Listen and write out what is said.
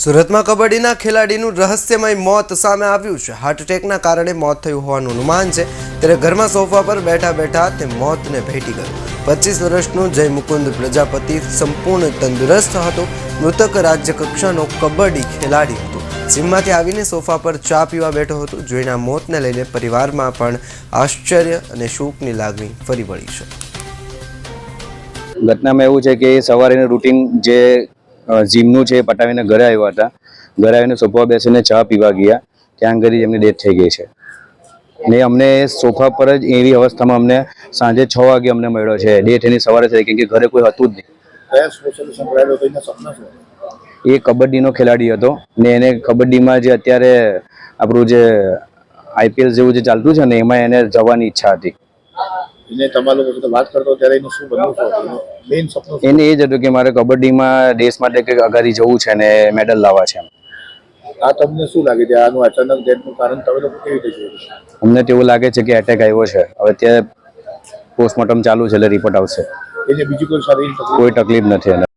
સુરતમાં કબડ્ડીના ખેલાડીનું રહસ્યમય મોત સામે આવ્યું છે. હાર્ટ એટેકના કારણે મોત થયું હોવાનું અનુમાન છે. ત્યારે ઘરમાં સોફા પર બેઠા બેઠા તે મોતને ભેટી ગયું. પચીસ વર્ષનું જય મુકુંદ પ્રજાપતિ સંપૂર્ણ તંદુરસ્ત હતો. મૃતક રાજ્ય કક્ષાનો કબડ્ડી ખેલાડી હતો. જીમમાંથી આવીને સોફા પર ચા પીવા બેઠો હતો. જોઈના મોતને લઈને પરિવારમાં પણ આશ્ચર્ય અને શોકની લાગણી ફરી વળી છે. ઘટનામાં એવું છે કે સવારે રૂટીન જે જીમનું છે એ પટાવીને ઘરે આવ્યા હતા. ઘરે આવીને સોફા બેસીને ચા પીવા ગયા. ત્યાં આગળ એમની ડેથ થઈ ગઈ છે. ને અમને સોફા પર જ એવી અવસ્થામાં અમને સાંજે છ વાગે અમને મળ્યો છે. ડેથ એની સવારે થઈ કેમ કે ઘરે કોઈ હતું જ નહીં. એ કબડ્ડીનો ખેલાડી હતો. ને એને કબડ્ડીમાં જે અત્યારે આપણું જે આઈપીએલ જેવું જે ચાલતું છે ને એમાં એને જવાની ઈચ્છા હતી. એને તમારા લોકો સાથે વાત કરતો ત્યારે એનું શું બનવું હતું મેઇન સપનું એને એ જ હતું કે મારે કબડ્ડીમાં દેશ માટે કંઈક અગાડી જવું છે ને મેડલ લાવવા છે એમ. આ તમને શું લાગે છે? આનું અચાનક ડેથનું કારણ તમે લોકો કેવી રીતે જોયું? અમને તો એવું લાગે છે કે એટેક આવ્યો છે. હવે અત્યારે પોસ્ટમોર્ટમ ચાલુ છે એટલે રિપોર્ટ આવશે. એને બીજી કોઈ શારીરિક કોઈ તકલીફ નથી એને.